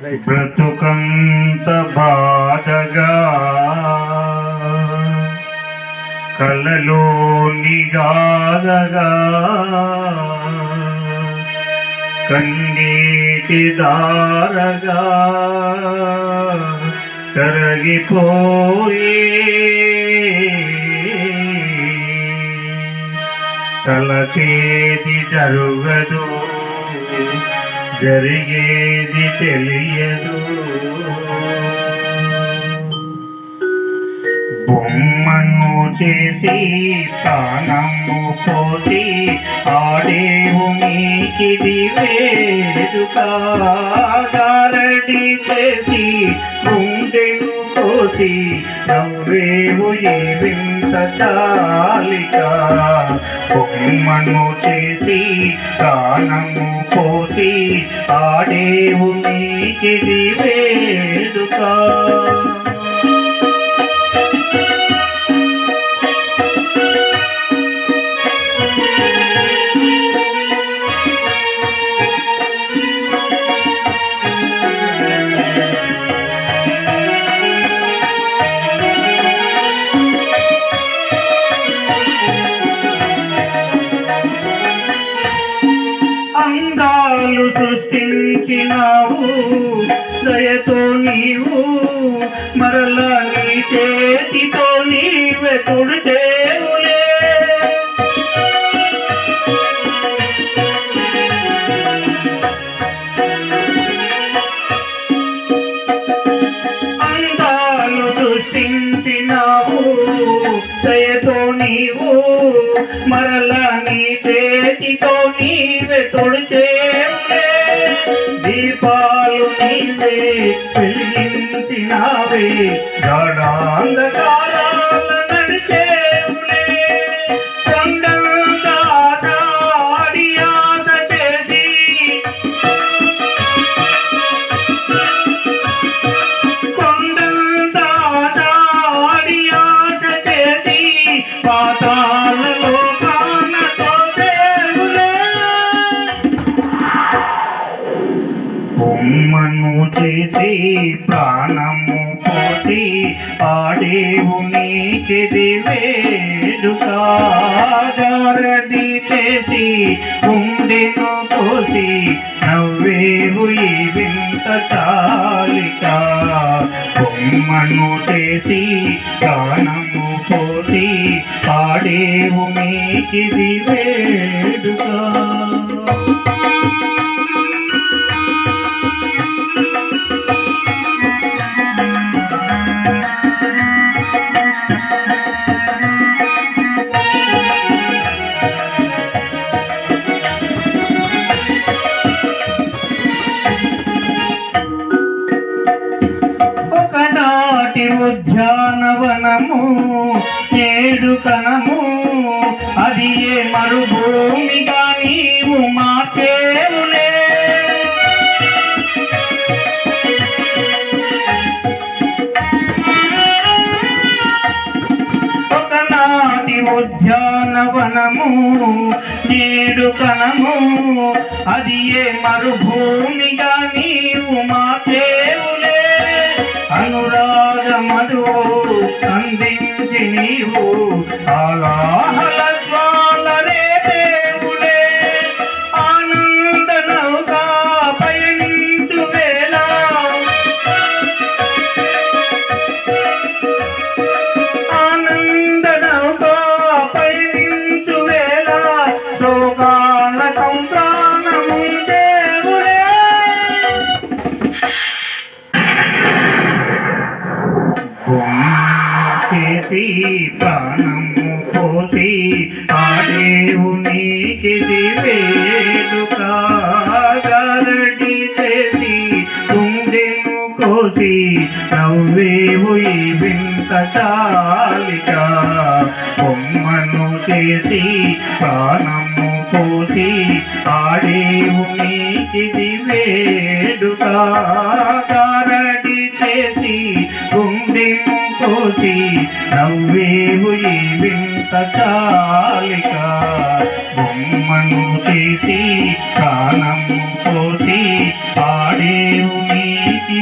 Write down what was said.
బ్రతుకంత బాధగా కలలో నిగాదగా కన్నీటి దారగా కరగిపోయే తలచేది జరుగదు. జరిగేది తెలియదు. బొమ్మను చేసి ప్రాణము పోసి ఆడేవు నీకిది వేడుకారడి చేసి గుండెను కోసి నవ్వేవు ఏ వింత చాలిక. బొమ్మను చేసి ప్రాణము పోసి ఆడేవు నీకిది వేడుకా అందాలు సృష్టించినావు. దయతో నీవు మరలా నీ చేతితో నీవే తుడిచేవులే సృష్టించినావు దయతో నీవు మరలా నీ చేతితో నీవే తొడిచేవులే దీపాలు నీవే వెలిగించినావే. గాఢాంధకారాల पाता బొమ్మను చేసి ప్రాణము పోసి ఆడేవు నీకిది వేడుకారది చేసి గుండెను కోసి నవ్వేవు ఈ వింత చాలిక. బొమ్మను చేసి ప్రాణము పోసి ఆడేవు నీకిది వేడుకా. ఏడు కణము అది ఏ మరుభూమిగా నీవు మార్చేవులే? ఒకనాటి ఉద్యానవనము నేడు కనము అది ఏ మరుభూమిగా నీవు మార్చేవులే? అనురాగ మధువు అందించి నీవు అలాహల జ్వాలరే దేవుడే. ఆనంద నౌగా పయనించు వేళ. ఆనంద నౌగా పయనించు వేళ. శోకాల సంతానము ప్రాణము పోసి ఆడేవు నీకిది వేడుకారడి చేసి గుండెను కోసి నవ్వేవు ఈ వింత చాలిక. బొమ్మను చేసి ప్రాణము పోసి ఆడేవు నీకిది వేడుకారడి చేసి గుండెను తోసి నవ్వేవు ఈ వింత కాలిక బొమ్మను చేసి ప్రాణం తోసి పాడేవు నీటి